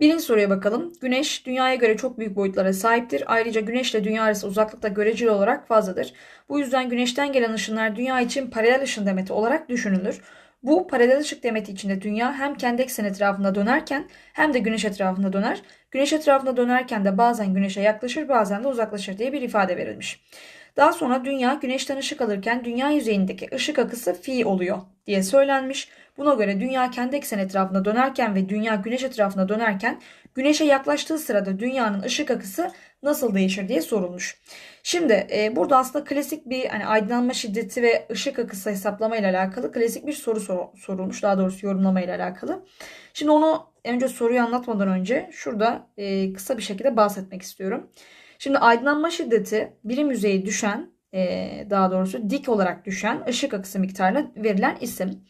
Birinci soruya bakalım. Güneş dünyaya göre çok büyük boyutlara sahiptir. Ayrıca güneş ile dünya arası uzaklık da göreceli olarak fazladır. Bu yüzden güneşten gelen ışınlar dünya için paralel ışın demeti olarak düşünülür. Bu paralel ışık demeti içinde dünya hem kendi eksen etrafında dönerken hem de güneş etrafında döner. Güneş etrafında dönerken de bazen güneşe yaklaşır bazen de uzaklaşır diye bir ifade verilmiş. Daha sonra dünya güneşten ışık alırken dünya yüzeyindeki ışık akısı fi oluyor diye söylenmiş. Buna göre dünya kendi eksen etrafında dönerken ve dünya güneş etrafında dönerken güneşe yaklaştığı sırada dünyanın ışık akısı nasıl değişir diye sorulmuş. Şimdi e, burada aslında klasik bir hani aydınlanma şiddeti ve ışık akısı hesaplama ile alakalı klasik bir soru sor, sorulmuş. Daha doğrusu yorumlama ile alakalı. Şimdi onu önce soruyu anlatmadan önce şurada e, kısa bir şekilde bahsetmek istiyorum. Şimdi aydınlanma şiddeti birim yüzeyi düşen e, daha doğrusu dik olarak düşen ışık akısı miktarına verilen isim.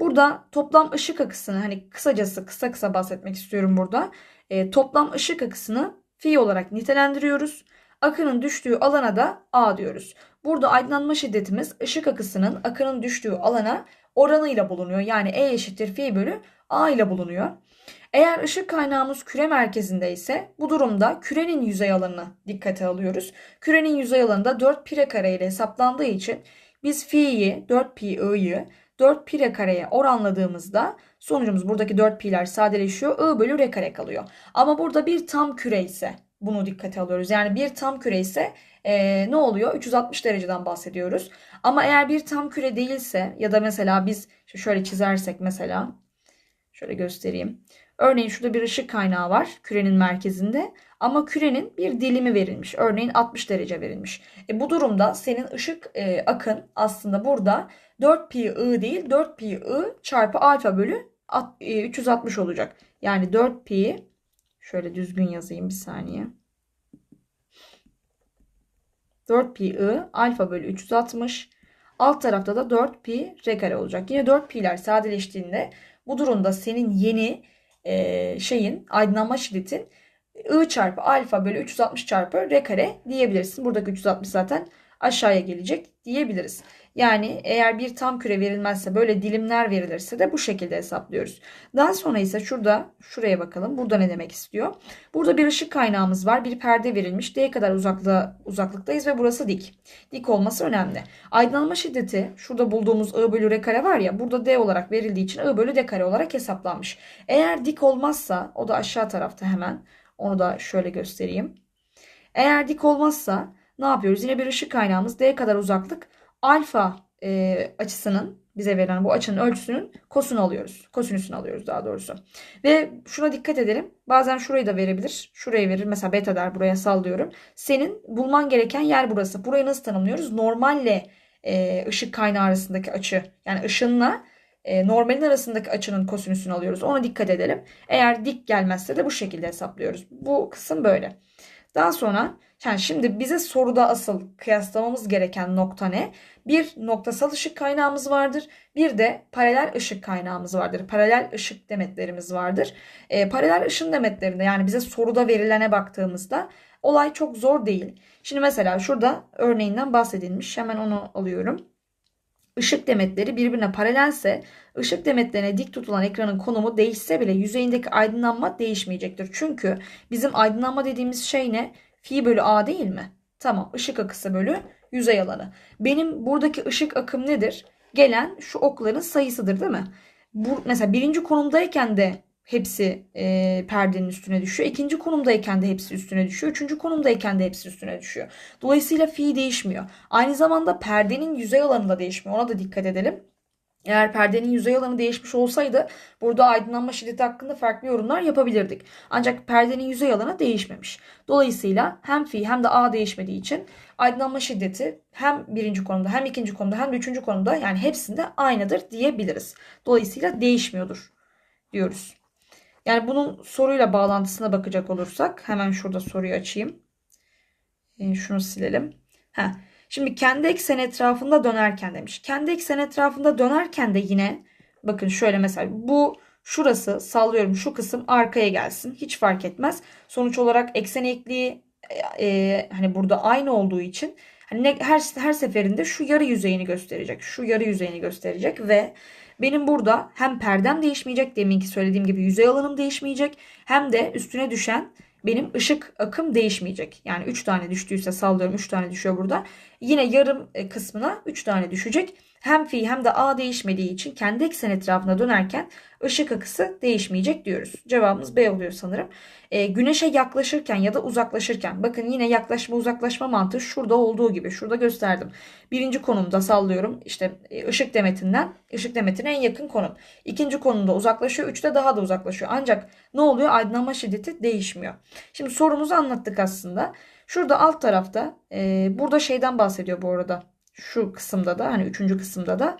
Burada toplam ışık akısını hani kısacası kısa kısa bahsetmek istiyorum burada. E, toplam ışık akısını fi olarak nitelendiriyoruz. Akının düştüğü alana da A diyoruz. Burada aydınlanma şiddetimiz ışık akısının akının düştüğü alana oranıyla bulunuyor. Yani E eşittir fi bölü A ile bulunuyor. Eğer ışık kaynağımız küre merkezinde ise bu durumda kürenin yüzey alanını dikkate alıyoruz. Kürenin yüzey alanı da 4 pi kare ile hesaplandığı için biz fi'yi 4 pi i'yi 4 pi r kareye oranladığımızda sonucumuz buradaki 4 pi'ler sadeleşiyor. I bölü r kare kalıyor. Ama burada bir tam küre ise bunu dikkate alıyoruz. Yani bir tam küre ise e, ne oluyor? 360 dereceden bahsediyoruz. Ama eğer bir tam küre değilse ya da mesela biz şöyle çizersek mesela şöyle göstereyim. Örneğin şurada bir ışık kaynağı var kürenin merkezinde ama kürenin bir dilimi verilmiş. Örneğin 60 derece verilmiş. E, bu durumda senin ışık e, akın aslında burada 4 pi i değil 4 pi i çarpı alfa bölü 360 e, olacak. Yani 4 pi şöyle düzgün yazayım bir saniye. 4 pi i alfa bölü 360. Alt tarafta da 4 pi r kare olacak. Yine 4 pi'ler sadeleştiğinde bu durumda senin yeni e, şeyin aydınlanma şiddetin I çarpı alfa bölü 360 çarpı R kare diyebilirsin. Buradaki 360 zaten aşağıya gelecek diyebiliriz. Yani eğer bir tam küre verilmezse böyle dilimler verilirse de bu şekilde hesaplıyoruz. Daha sonra ise şurada şuraya bakalım. Burada ne demek istiyor? Burada bir ışık kaynağımız var. Bir perde verilmiş. D kadar uzaklığa, uzaklıktayız ve burası dik. Dik olması önemli. Aydınlanma şiddeti şurada bulduğumuz I bölü R kare var ya burada D olarak verildiği için I bölü D kare olarak hesaplanmış. Eğer dik olmazsa o da aşağı tarafta hemen onu da şöyle göstereyim. Eğer dik olmazsa ne yapıyoruz? Yine bir ışık kaynağımız D kadar uzaklık alfa e, açısının bize verilen bu açının ölçüsünün kosunu alıyoruz. Kosinüsünü alıyoruz daha doğrusu. Ve şuna dikkat edelim. Bazen şurayı da verebilir. Şurayı verir. Mesela beta der buraya sallıyorum. Senin bulman gereken yer burası. Burayı nasıl tanımlıyoruz? Normalle e, ışık kaynağı arasındaki açı. Yani ışınla e, normalin arasındaki açının kosinüsünü alıyoruz. Ona dikkat edelim. Eğer dik gelmezse de bu şekilde hesaplıyoruz. Bu kısım böyle. Daha sonra yani şimdi bize soruda asıl kıyaslamamız gereken nokta ne? Bir noktasal ışık kaynağımız vardır. Bir de paralel ışık kaynağımız vardır. Paralel ışık demetlerimiz vardır. E, paralel ışın demetlerinde yani bize soruda verilene baktığımızda olay çok zor değil. Şimdi mesela şurada örneğinden bahsedilmiş. Hemen onu alıyorum. Işık demetleri birbirine paralelse ışık demetlerine dik tutulan ekranın konumu değişse bile yüzeyindeki aydınlanma değişmeyecektir. Çünkü bizim aydınlanma dediğimiz şey ne? Fi bölü A değil mi? Tamam ışık akısı bölü yüzey alanı. Benim buradaki ışık akım nedir? Gelen şu okların sayısıdır değil mi? Bu, mesela birinci konumdayken de hepsi e, perdenin üstüne düşüyor. İkinci konumdayken de hepsi üstüne düşüyor. Üçüncü konumdayken de hepsi üstüne düşüyor. Dolayısıyla fi değişmiyor. Aynı zamanda perdenin yüzey alanı da değişmiyor. Ona da dikkat edelim. Eğer perdenin yüzey alanı değişmiş olsaydı burada aydınlanma şiddeti hakkında farklı yorumlar yapabilirdik. Ancak perdenin yüzey alanı değişmemiş. Dolayısıyla hem fi hem de a değişmediği için aydınlanma şiddeti hem birinci konumda hem ikinci konumda hem de üçüncü konumda yani hepsinde aynıdır diyebiliriz. Dolayısıyla değişmiyordur diyoruz. Yani bunun soruyla bağlantısına bakacak olursak hemen şurada soruyu açayım. E, şunu silelim. Heh. Şimdi kendi eksen etrafında dönerken demiş. Kendi eksen etrafında dönerken de yine bakın şöyle mesela bu şurası sallıyorum şu kısım arkaya gelsin. Hiç fark etmez. Sonuç olarak eksen ekliği e, e, hani burada aynı olduğu için hani ne, her her seferinde şu yarı yüzeyini gösterecek. Şu yarı yüzeyini gösterecek ve Benim burada hem perdem değişmeyecek deminki söylediğim gibi yüzey alanım değişmeyecek hem de üstüne düşen benim ışık akım değişmeyecek. Yani 3 tane düştüyse sallıyorum 3 tane düşüyor burada. Yine yarım e, kısmına 3 tane düşecek. Hem fi hem de a değişmediği için kendi eksen etrafına dönerken ışık akısı değişmeyecek diyoruz. Cevabımız B oluyor sanırım. E, güneşe yaklaşırken ya da uzaklaşırken bakın yine yaklaşma uzaklaşma mantığı şurada olduğu gibi şurada gösterdim. Birinci konumda sallıyorum işte e, ışık demetinden ışık demetine en yakın konum. İkinci konumda uzaklaşıyor. Üçte daha da uzaklaşıyor. Ancak ne oluyor? Aydınlanma şiddeti değişmiyor. Şimdi sorumuzu anlattık aslında. Şurada alt tarafta e, burada şeyden bahsediyor bu arada. Şu kısımda da hani üçüncü kısımda da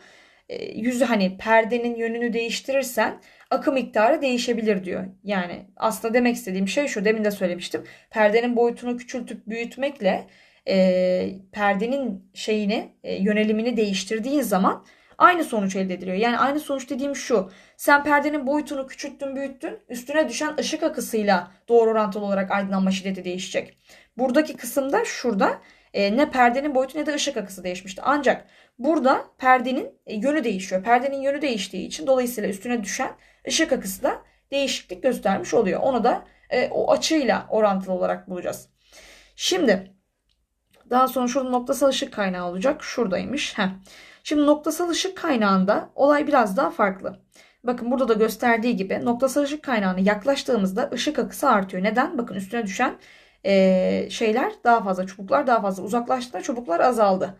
e, yüzü hani perdenin yönünü değiştirirsen akım miktarı değişebilir diyor. Yani aslında demek istediğim şey şu demin de söylemiştim. Perdenin boyutunu küçültüp büyütmekle e, perdenin şeyini e, yönelimini değiştirdiğin zaman aynı sonuç elde ediliyor. Yani aynı sonuç dediğim şu. Sen perdenin boyutunu küçülttün büyüttün üstüne düşen ışık akısıyla doğru orantılı olarak aydınlanma şiddeti değişecek. Buradaki kısımda şurada e, ne perdenin boyutu ne de ışık akısı değişmişti. Ancak burada perdenin e, yönü değişiyor. Perdenin yönü değiştiği için dolayısıyla üstüne düşen ışık akısı da değişiklik göstermiş oluyor. Onu da e, o açıyla orantılı olarak bulacağız. Şimdi daha sonra şurada noktasal ışık kaynağı olacak. Şuradaymış. Heh. Şimdi noktasal ışık kaynağında olay biraz daha farklı. Bakın burada da gösterdiği gibi noktasal ışık kaynağına yaklaştığımızda ışık akısı artıyor. Neden? Bakın üstüne düşen e, şeyler daha fazla, çubuklar daha fazla. Uzaklaştığında çubuklar azaldı.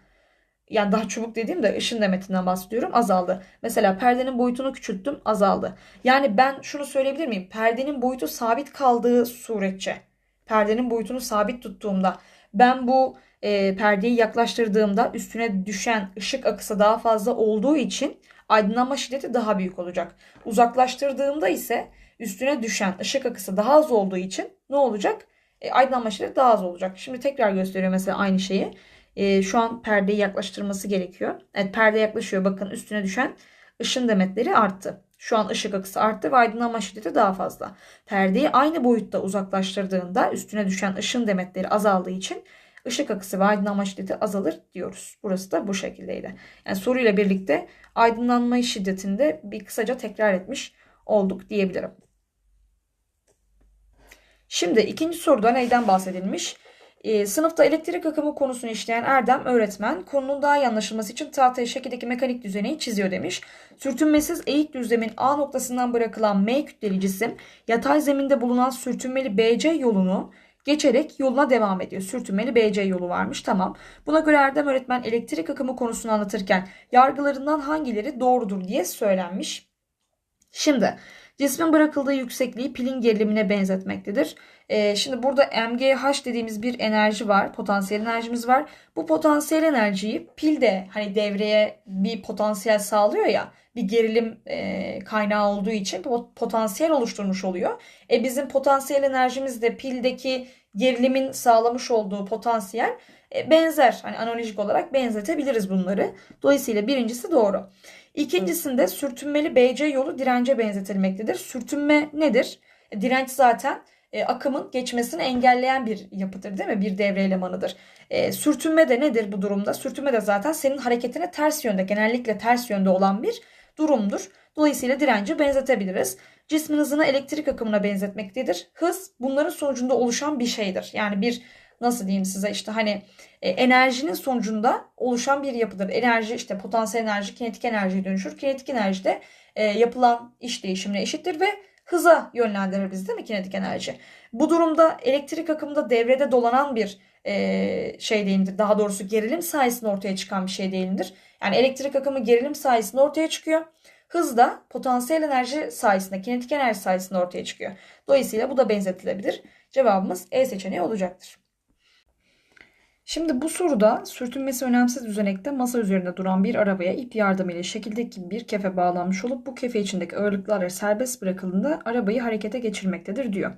Yani daha çubuk dediğim de ışın demetinden bahsediyorum azaldı. Mesela perdenin boyutunu küçülttüm azaldı. Yani ben şunu söyleyebilir miyim? Perdenin boyutu sabit kaldığı suretçe, perdenin boyutunu sabit tuttuğumda ben bu e, perdeyi yaklaştırdığımda üstüne düşen ışık akısı daha fazla olduğu için aydınlanma şiddeti daha büyük olacak. Uzaklaştırdığımda ise üstüne düşen ışık akısı daha az olduğu için ne olacak? E, aydınlanma şiddeti daha az olacak. Şimdi tekrar gösteriyor mesela aynı şeyi. E, şu an perdeyi yaklaştırması gerekiyor. Evet perde yaklaşıyor. Bakın üstüne düşen ışın demetleri arttı. Şu an ışık akısı arttı ve aydınlanma şiddeti daha fazla. Perdeyi aynı boyutta uzaklaştırdığında üstüne düşen ışın demetleri azaldığı için ışık akısı ve aydınlanma şiddeti azalır diyoruz. Burası da bu şekildeydi. Yani soruyla birlikte aydınlanma şiddetinde bir kısaca tekrar etmiş olduk diyebilirim. Şimdi ikinci soruda neyden bahsedilmiş? Ee, sınıfta elektrik akımı konusunu işleyen Erdem öğretmen konunun daha iyi anlaşılması için tahtaya şekildeki mekanik düzeneyi çiziyor demiş. Sürtünmesiz eğik düzlemin A noktasından bırakılan M kütleli cisim yatay zeminde bulunan sürtünmeli BC yolunu geçerek yoluna devam ediyor. Sürtünmeli BC yolu varmış. Tamam. Buna göre Erdem öğretmen elektrik akımı konusunu anlatırken yargılarından hangileri doğrudur diye söylenmiş. Şimdi cismin bırakıldığı yüksekliği pilin gerilimine benzetmektedir. Ee, şimdi burada MGH dediğimiz bir enerji var. Potansiyel enerjimiz var. Bu potansiyel enerjiyi pil de hani devreye bir potansiyel sağlıyor ya bir gerilim e, kaynağı olduğu için potansiyel oluşturmuş oluyor. E bizim potansiyel enerjimiz de pildeki gerilimin sağlamış olduğu potansiyel e, benzer. Hani analojik olarak benzetebiliriz bunları. Dolayısıyla birincisi doğru. İkincisinde sürtünmeli BC yolu dirence benzetilmektedir. Sürtünme nedir? E, direnç zaten e, akımın geçmesini engelleyen bir yapıdır değil mi? Bir devre elemanıdır. E, sürtünme de nedir bu durumda? Sürtünme de zaten senin hareketine ters yönde, genellikle ters yönde olan bir durumdur. Dolayısıyla direnci benzetebiliriz. Cismin hızını elektrik akımına benzetmektedir. Hız bunların sonucunda oluşan bir şeydir. Yani bir nasıl diyeyim size işte hani e, enerjinin sonucunda oluşan bir yapıdır. Enerji işte potansiyel enerji kinetik enerjiye dönüşür. Kinetik enerji de e, yapılan iş değişimine eşittir ve hıza yönlendirir biz değil mi kinetik enerji? Bu durumda elektrik akımında devrede dolanan bir e, şey değildir. Daha doğrusu gerilim sayesinde ortaya çıkan bir şey değildir. Yani elektrik akımı gerilim sayesinde ortaya çıkıyor. Hız da potansiyel enerji sayesinde, kinetik enerji sayesinde ortaya çıkıyor. Dolayısıyla bu da benzetilebilir. Cevabımız E seçeneği olacaktır. Şimdi bu soruda sürtünmesi önemsiz düzenekte masa üzerinde duran bir arabaya ip yardımıyla şekildeki bir kefe bağlanmış olup bu kefe içindeki ağırlıklarla serbest bırakıldığında arabayı harekete geçirmektedir diyor.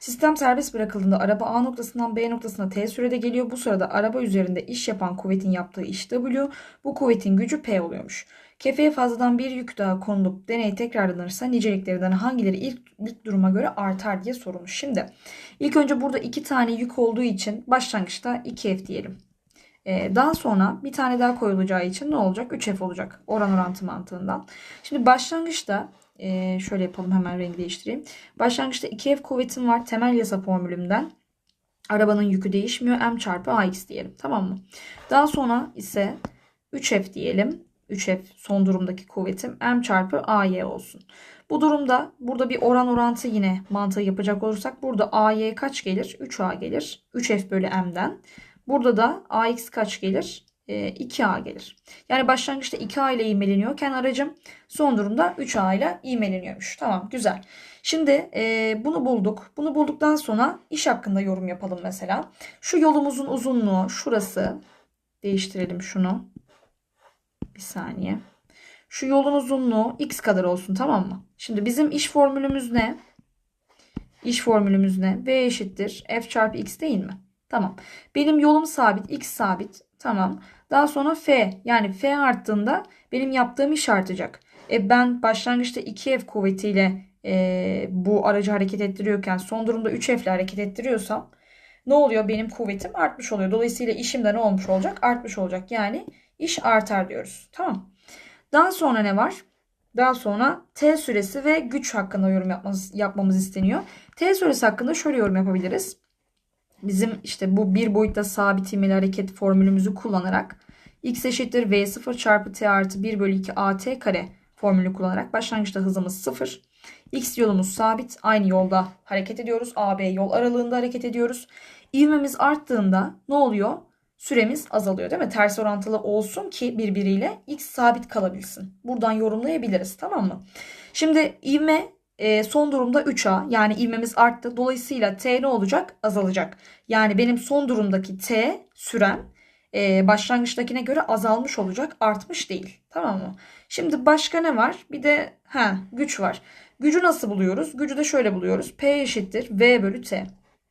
Sistem serbest bırakıldığında araba A noktasından B noktasına T sürede geliyor. Bu sırada araba üzerinde iş yapan kuvvetin yaptığı iş W. Bu kuvvetin gücü P oluyormuş. Kefeye fazladan bir yük daha konulup deney tekrarlanırsa niceliklerinden hangileri ilk, ilk duruma göre artar diye sorulmuş. Şimdi ilk önce burada iki tane yük olduğu için başlangıçta 2F diyelim. Ee, daha sonra bir tane daha koyulacağı için ne olacak? 3F olacak oran orantı mantığından. Şimdi başlangıçta e, şöyle yapalım hemen renk değiştireyim. Başlangıçta 2F kuvvetim var temel yasa formülümden. Arabanın yükü değişmiyor. M çarpı AX diyelim. Tamam mı? Daha sonra ise 3F diyelim. 3F son durumdaki kuvvetim M çarpı AY olsun. Bu durumda burada bir oran orantı yine mantığı yapacak olursak burada AY kaç gelir? 3A gelir. 3F bölü M'den. Burada da AX kaç gelir? E, 2A gelir. Yani başlangıçta 2A ile ivmeleniyorken aracım son durumda 3A ile ivmeleniyormuş. Tamam güzel. Şimdi e, bunu bulduk. Bunu bulduktan sonra iş hakkında yorum yapalım mesela. Şu yolumuzun uzunluğu şurası. Değiştirelim şunu. Bir saniye. Şu yolun uzunluğu x kadar olsun tamam mı? Şimdi bizim iş formülümüz ne? İş formülümüz ne? V eşittir f çarpı x değil mi? Tamam. Benim yolum sabit, x sabit. Tamam. Daha sonra f yani f arttığında benim yaptığım iş artacak. E ben başlangıçta 2f kuvvetiyle e, bu aracı hareket ettiriyorken son durumda 3f ile hareket ettiriyorsam ne oluyor? Benim kuvvetim artmış oluyor. Dolayısıyla işim de ne olmuş olacak? Artmış olacak. Yani iş artar diyoruz. Tamam. Daha sonra ne var? Daha sonra T süresi ve güç hakkında yorum yapmamız, yapmamız isteniyor. T süresi hakkında şöyle yorum yapabiliriz. Bizim işte bu bir boyutta sabit ivmeli hareket formülümüzü kullanarak x eşittir v0 çarpı t artı 1 bölü 2 at kare formülü kullanarak başlangıçta hızımız 0. X yolumuz sabit. Aynı yolda hareket ediyoruz. AB yol aralığında hareket ediyoruz. İvmemiz arttığında ne oluyor? Süremiz azalıyor değil mi? Ters orantılı olsun ki birbiriyle x sabit kalabilsin. Buradan yorumlayabiliriz tamam mı? Şimdi ivme e, son durumda 3A yani ivmemiz arttı. Dolayısıyla T ne olacak? Azalacak. Yani benim son durumdaki T sürem e, başlangıçtakine göre azalmış olacak. Artmış değil. Tamam mı? Şimdi başka ne var? Bir de ha güç var. Gücü nasıl buluyoruz? Gücü de şöyle buluyoruz. P eşittir V bölü T.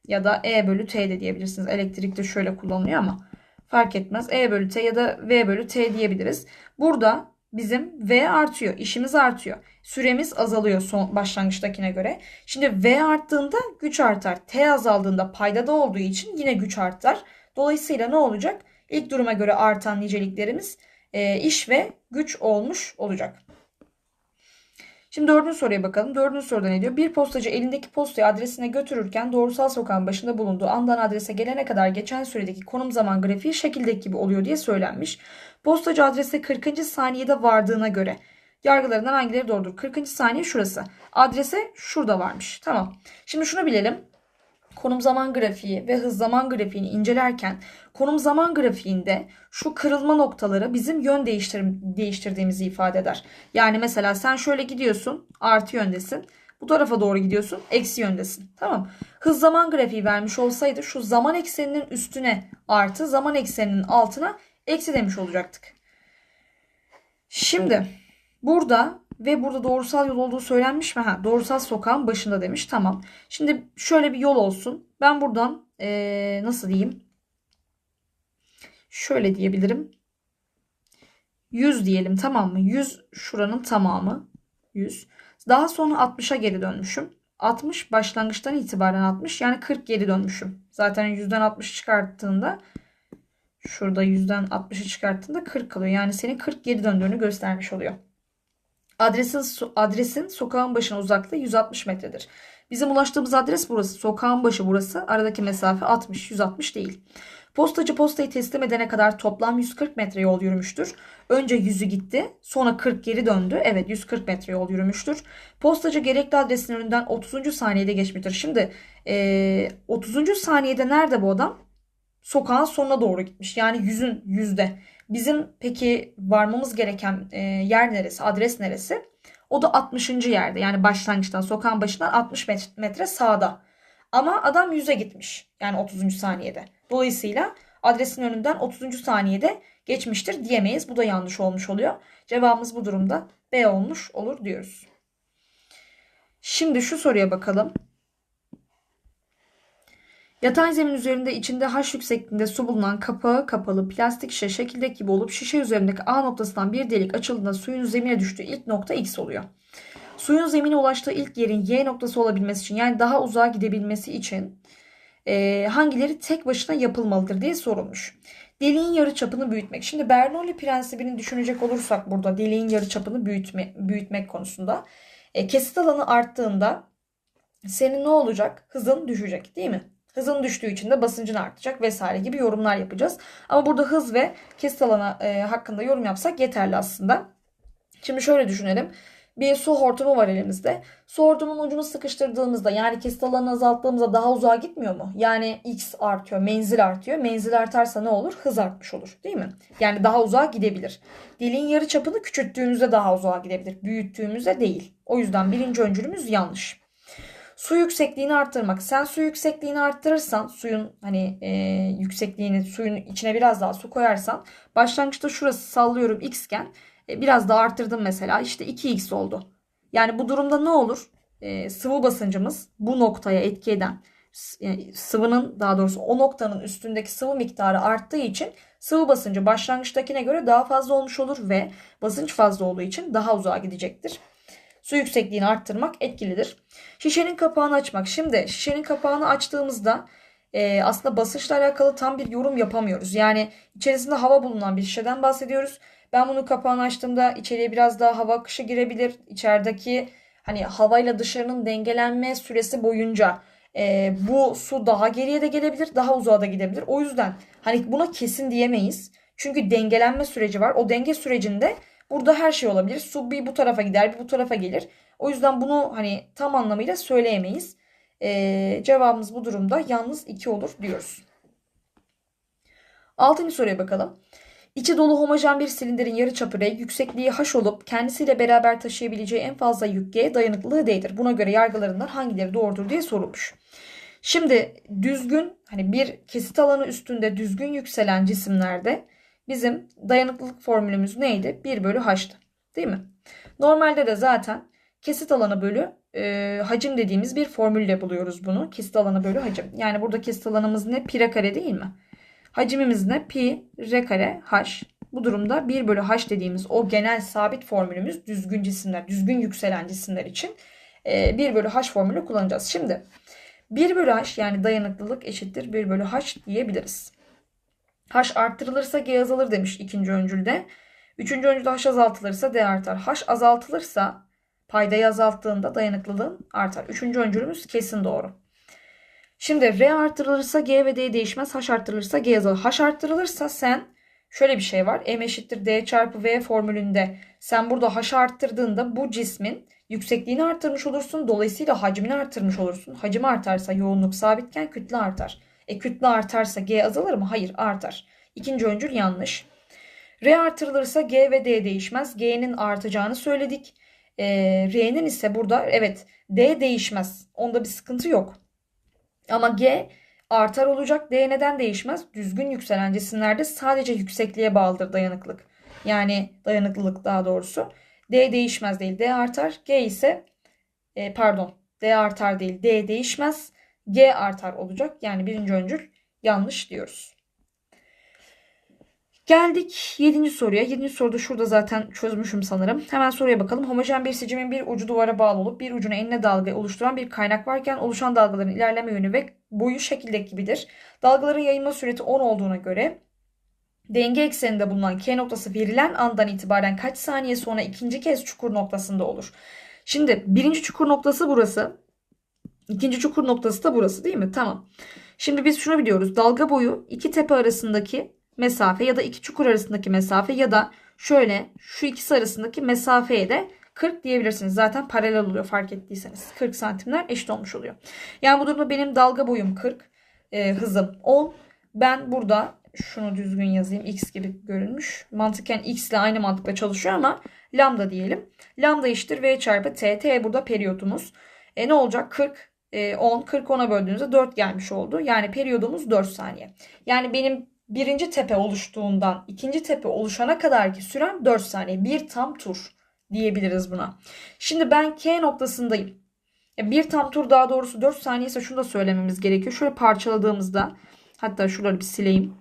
Ya da E bölü T de diyebilirsiniz. Elektrikte şöyle kullanılıyor ama fark etmez. E bölü T ya da V bölü T diyebiliriz. Burada bizim V artıyor. işimiz artıyor. Süremiz azalıyor son başlangıçtakine göre. Şimdi V arttığında güç artar. T azaldığında paydada olduğu için yine güç artar. Dolayısıyla ne olacak? İlk duruma göre artan niceliklerimiz e, iş ve güç olmuş olacak. Şimdi dördüncü soruya bakalım. Dördüncü soruda ne diyor? Bir postacı elindeki postayı adresine götürürken doğrusal sokağın başında bulunduğu andan adrese gelene kadar geçen süredeki konum zaman grafiği şekildeki gibi oluyor diye söylenmiş. Postacı adrese 40. saniyede vardığına göre yargılarından hangileri doğrudur? 40. saniye şurası. Adrese şurada varmış. Tamam. Şimdi şunu bilelim konum zaman grafiği ve hız zaman grafiğini incelerken konum zaman grafiğinde şu kırılma noktaları bizim yön değiştir değiştirdiğimizi ifade eder. Yani mesela sen şöyle gidiyorsun artı yöndesin. Bu tarafa doğru gidiyorsun eksi yöndesin. Tamam. Hız zaman grafiği vermiş olsaydı şu zaman ekseninin üstüne artı zaman ekseninin altına eksi demiş olacaktık. Şimdi burada ve burada doğrusal yol olduğu söylenmiş mi? Ha, doğrusal sokağın başında demiş. Tamam. Şimdi şöyle bir yol olsun. Ben buradan ee, nasıl diyeyim? Şöyle diyebilirim. 100 diyelim tamam mı? 100 şuranın tamamı. 100. Daha sonra 60'a geri dönmüşüm. 60 başlangıçtan itibaren 60 yani 40 geri dönmüşüm. Zaten 100'den 60 çıkarttığında şurada 100'den 60'ı çıkarttığında 40 kalıyor. Yani senin 40 geri döndüğünü göstermiş oluyor. Adresin, adresin sokağın başına uzaklığı 160 metredir. Bizim ulaştığımız adres burası. Sokağın başı burası. Aradaki mesafe 60, 160 değil. Postacı postayı teslim edene kadar toplam 140 metre yol yürümüştür. Önce 100'ü gitti, sonra 40 geri döndü. Evet 140 metre yol yürümüştür. Postacı gerekli adresin önünden 30. saniyede geçmiştir. Şimdi e, 30. saniyede nerede bu adam? Sokağın sonuna doğru gitmiş. Yani yüzün yüzde. Bizim peki varmamız gereken e, yer neresi, adres neresi? O da 60. yerde. Yani başlangıçtan, sokağın başından 60 metre sağda. Ama adam 100'e gitmiş. Yani 30. saniyede. Dolayısıyla adresin önünden 30. saniyede geçmiştir diyemeyiz. Bu da yanlış olmuş oluyor. Cevabımız bu durumda B olmuş olur diyoruz. Şimdi şu soruya bakalım. Yatay zemin üzerinde içinde H yüksekliğinde su bulunan kapağı kapalı plastik şişe şekildeki gibi olup şişe üzerindeki A noktasından bir delik açıldığında suyun zemine düştüğü ilk nokta X oluyor. Suyun zemine ulaştığı ilk yerin Y noktası olabilmesi için yani daha uzağa gidebilmesi için e, hangileri tek başına yapılmalıdır diye sorulmuş. Deliğin yarıçapını büyütmek. Şimdi Bernoulli prensibini düşünecek olursak burada deliğin yarıçapını büyütme, büyütmek konusunda e, kesit alanı arttığında senin ne olacak? Hızın düşecek değil mi? Hızın düştüğü için de basıncın artacak vesaire gibi yorumlar yapacağız. Ama burada hız ve kesit alanı e, hakkında yorum yapsak yeterli aslında. Şimdi şöyle düşünelim. Bir su hortumu var elimizde. Su hortumunun ucunu sıkıştırdığımızda yani kesit alanını azalttığımızda daha uzağa gitmiyor mu? Yani x artıyor, menzil artıyor. Menzil artarsa ne olur? Hız artmış olur değil mi? Yani daha uzağa gidebilir. Diliğin yarı çapını küçülttüğümüzde daha uzağa gidebilir. Büyüttüğümüzde değil. O yüzden birinci öncülümüz yanlış. Su yüksekliğini arttırmak. Sen su yüksekliğini arttırırsan suyun hani e, yüksekliğini suyun içine biraz daha su koyarsan başlangıçta şurası sallıyorum x iken e, biraz daha arttırdım mesela işte 2x oldu. Yani bu durumda ne olur? E, sıvı basıncımız bu noktaya etki eden e, sıvının daha doğrusu o noktanın üstündeki sıvı miktarı arttığı için sıvı basıncı başlangıçtakine göre daha fazla olmuş olur ve basınç fazla olduğu için daha uzağa gidecektir. Su yüksekliğini arttırmak etkilidir. Şişenin kapağını açmak. Şimdi şişenin kapağını açtığımızda e, aslında basınçla alakalı tam bir yorum yapamıyoruz. Yani içerisinde hava bulunan bir şişeden bahsediyoruz. Ben bunu kapağını açtığımda içeriye biraz daha hava akışı girebilir. İçerideki hani havayla dışarının dengelenme süresi boyunca e, bu su daha geriye de gelebilir, daha uzağa da gidebilir. O yüzden hani buna kesin diyemeyiz. Çünkü dengelenme süreci var. O denge sürecinde burada her şey olabilir. Su bir bu tarafa gider, bir bu tarafa gelir. O yüzden bunu hani tam anlamıyla söyleyemeyiz. E, cevabımız bu durumda yalnız 2 olur diyoruz. Altıncı soruya bakalım. İçi dolu homojen bir silindirin yarıçapı R, yüksekliği H olup kendisiyle beraber taşıyabileceği en fazla yük G, dayanıklılığı D'dir. Buna göre yargılarından hangileri doğrudur diye sorulmuş. Şimdi düzgün hani bir kesit alanı üstünde düzgün yükselen cisimlerde bizim dayanıklılık formülümüz neydi? 1 bölü H'tı. Değil mi? Normalde de zaten kesit alanı bölü e, hacim dediğimiz bir formülle buluyoruz bunu. Kesit alanı bölü hacim. Yani burada kesit alanımız ne? Pi kare değil mi? Hacimimiz ne? Pi r kare h. Bu durumda 1 bölü h dediğimiz o genel sabit formülümüz düzgün cisimler, düzgün yükselen cisimler için 1 e, bölü h formülü kullanacağız. Şimdi 1 bölü h yani dayanıklılık eşittir 1 bölü h diyebiliriz. H arttırılırsa G azalır demiş ikinci öncülde. Üçüncü öncülde H azaltılırsa D artar. H azaltılırsa paydayı azalttığında dayanıklılığın artar. Üçüncü öncülümüz kesin doğru. Şimdi R arttırılırsa G ve D değişmez. H arttırılırsa G azalır. H arttırılırsa sen şöyle bir şey var. M eşittir D çarpı V formülünde sen burada H arttırdığında bu cismin yüksekliğini arttırmış olursun. Dolayısıyla hacmini arttırmış olursun. Hacim artarsa yoğunluk sabitken kütle artar. E kütle artarsa G azalır mı? Hayır artar. İkinci öncül yanlış. R artırılırsa G ve D değişmez. G'nin artacağını söyledik. E, R'nin ise burada evet D değişmez. Onda bir sıkıntı yok. Ama G artar olacak. D neden değişmez? Düzgün yükselen cisimlerde sadece yüksekliğe bağlıdır dayanıklık. Yani dayanıklılık daha doğrusu. D değişmez değil. D artar. G ise e, pardon D artar değil. D değişmez. G artar olacak. Yani birinci öncül yanlış diyoruz. Geldik 7. soruya. 7. soruda şurada zaten çözmüşüm sanırım. Hemen soruya bakalım. Homojen bir sicimin bir ucu duvara bağlı olup bir ucuna enine dalga oluşturan bir kaynak varken oluşan dalgaların ilerleme yönü ve boyu şekildeki gibidir. Dalgaların yayılma süreti 10 olduğuna göre denge ekseninde bulunan K noktası verilen andan itibaren kaç saniye sonra ikinci kez çukur noktasında olur? Şimdi birinci çukur noktası burası. İkinci çukur noktası da burası değil mi? Tamam. Şimdi biz şunu biliyoruz. Dalga boyu iki tepe arasındaki mesafe ya da iki çukur arasındaki mesafe ya da şöyle şu ikisi arasındaki mesafeye de 40 diyebilirsiniz. Zaten paralel oluyor fark ettiyseniz. 40 santimler eşit olmuş oluyor. Yani bu durumda benim dalga boyum 40. E, hızım 10. Ben burada şunu düzgün yazayım. X gibi görünmüş. Mantıken X ile aynı mantıkla çalışıyor ama lambda diyelim. Lambda eşittir V çarpı T. T burada periyotumuz. E ne olacak? 40 10, 40 10'a böldüğünüzde 4 gelmiş oldu. Yani periyodumuz 4 saniye. Yani benim birinci tepe oluştuğundan ikinci tepe oluşana kadar ki süren 4 saniye. Bir tam tur diyebiliriz buna. Şimdi ben K noktasındayım. Bir tam tur daha doğrusu 4 saniye ise şunu da söylememiz gerekiyor. Şöyle parçaladığımızda hatta şuraları bir sileyim.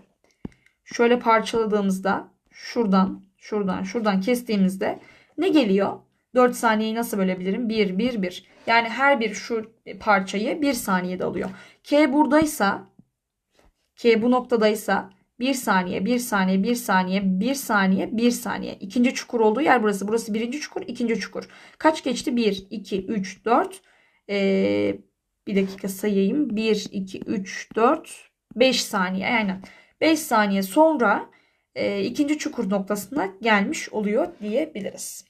Şöyle parçaladığımızda şuradan şuradan şuradan kestiğimizde ne geliyor? 4 saniyeyi nasıl bölebilirim? 1 1 1. Yani her bir şu parçayı 1 saniyede alıyor. K buradaysa K bu noktadaysa 1 saniye, 1 saniye, 1 saniye, 1 saniye, 1 saniye. İkinci çukur olduğu yer burası. Burası birinci çukur, ikinci çukur. Kaç geçti? 1, 2, 3, 4. Ee, bir dakika sayayım. 1, 2, 3, 4, 5 saniye. Aynen. 5 saniye sonra e, ikinci çukur noktasına gelmiş oluyor diyebiliriz.